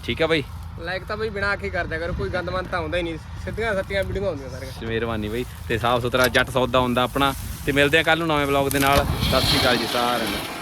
ਠੀਕ ਆ ਬਾਈ? ਲਾਈਕ ਤਾਂ ਬਈ ਬਿਨਾ ਆਖੀ ਕਰਦਿਆ ਕਰ ਕੋਈ ਗੰਦਮੰਦ ਤਾਂ ਹੁੰਦਾ ਹੀ ਨਹੀਂ। ਸਿੱਧੀਆਂ ਸੱਤੀਆਂ ਵੀਡੀਓ ਆਉਂਦੀਆਂ ਸਾਰੀਆਂ। ਮਿਹਰਬਾਨੀ ਬਾਈ ਤੇ ਸਾਫ਼ ਸੁਥਰਾ ਜੱਟ ਸੌਦਾ ਹੁੰਦਾ ਆਪਣਾ। ਤੇ ਮਿਲਦੇ ਆ ਕੱਲ ਨੂੰ ਨਵੇਂ ਬਲੌਗ ਦੇ ਨਾਲ। ਸਤਿ ਸ਼੍ਰੀ ਅਕਾਲ ਜੀ ਸਾਰਿਆਂ ਨੂੰ।